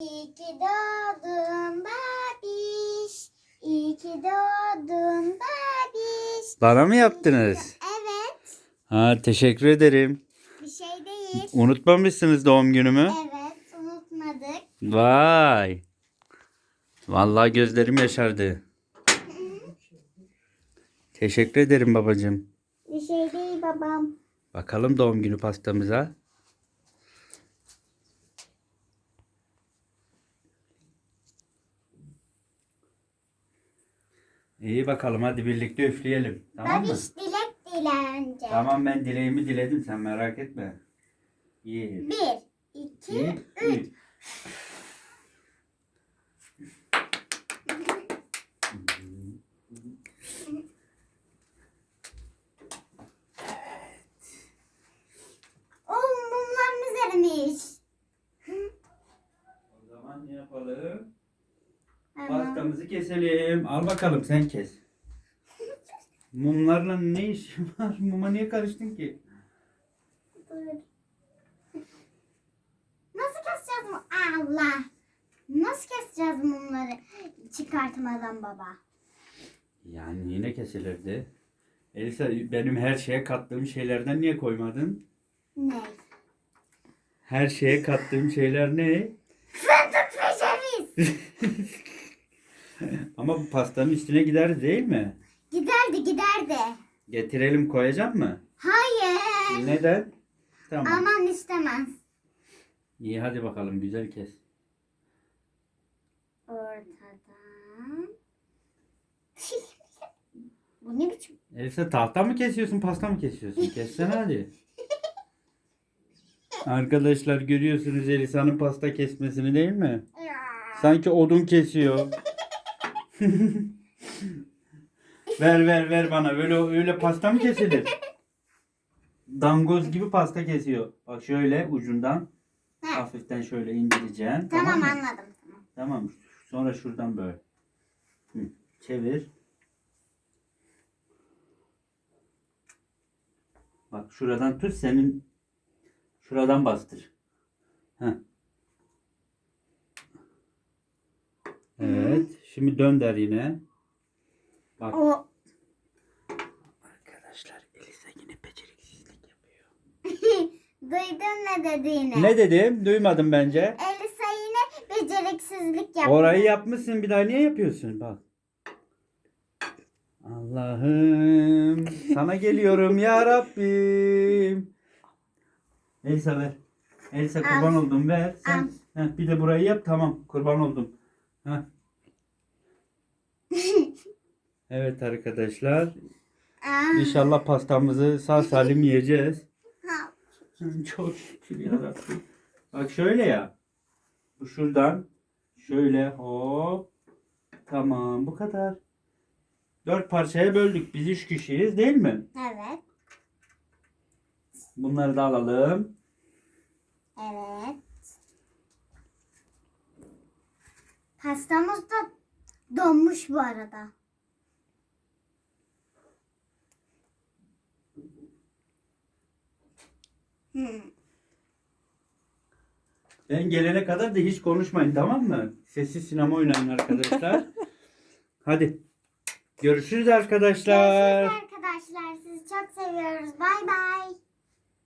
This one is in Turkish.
İyi ki doğdun babiş. İyi ki doğdun babiş. Bana mı yaptınız? Evet. Ha teşekkür ederim. Bir şey değil. Unutmamışsınız doğum günümü. Evet unutmadık. Vay. Vallahi gözlerim yaşardı. Teşekkür ederim babacığım. Bir şey değil babam. Bakalım doğum günü pastamıza. İyi bakalım hadi birlikte üfleyelim. Tamam mı? Babiş dilek dile önce. Tamam ben dileğimi diledim sen merak etme. Bir, Bir, iki, iki, üç. üç. Oo mumların üzerimiş. O zaman ne yapalım? Pastamızı keselim. Al bakalım sen kes. Mumlarla ne işin var? Muma niye karıştın ki? Dur. Nasıl keseceğiz mu? Allah. Nasıl keseceğiz mumları çıkartmadan baba? Yani yine kesilirdi. Elisa benim her şeye kattığım şeylerden niye koymadın? Ne? Her şeye kattığım şeyler ne? Fındık ve ceviz. Ama bu pastanın üstüne gider değil mi? Giderdi giderdi. Getirelim koyacak mı? Hayır. Neden? Tamam. Aman istemez. İyi hadi bakalım güzel kes. Ortadan. Bu ne biçim? Elisa tahta mı kesiyorsun pasta mı kesiyorsun? Kessene hadi. Arkadaşlar görüyorsunuz Elisa'nın pasta kesmesini değil mi? Sanki odun kesiyor. ver ver ver bana. Böyle öyle pasta mı kesilir? Dangoz gibi pasta kesiyor. Bak şöyle ucundan Ha, hafiften şöyle indireceksin. tamam mı? anladım. Tamam. Tamam. Sonra şuradan böyle. Hı, Çevir. Bak şuradan tut senin şuradan bastır. Heh. Evet. Şimdi dönder yine. Bak. O Arkadaşlar Elisa yine beceriksizlik yapıyor. duydun ne dediğini? Ne dedim? Duymadım bence. Elisa yine beceriksizlik yaptı. Orayı yapmışsın bir daha niye yapıyorsun? Bak. Allah'ım sana geliyorum ya Rabbim. Elisa ver. Elisa kurban Al. oldum ver. Sen Al. Heh, bir de burayı yap tamam kurban oldum. Heh. Evet arkadaşlar Aa, inşallah pastamızı sağ salim yiyeceğiz. Çok şükür ya Rabbim. Bak şöyle ya. Bu şuradan şöyle hop. Tamam bu kadar. Dört parçaya böldük. Biz üç kişiyiz değil mi? Evet. Bunları da alalım. Evet. Pastamız da donmuş bu arada. Ben gelene kadar da hiç konuşmayın tamam mı? Sessiz sinema oynayın arkadaşlar. Hadi. Görüşürüz arkadaşlar. Görüşürüz arkadaşlar. Sizi çok seviyoruz. Bay bay.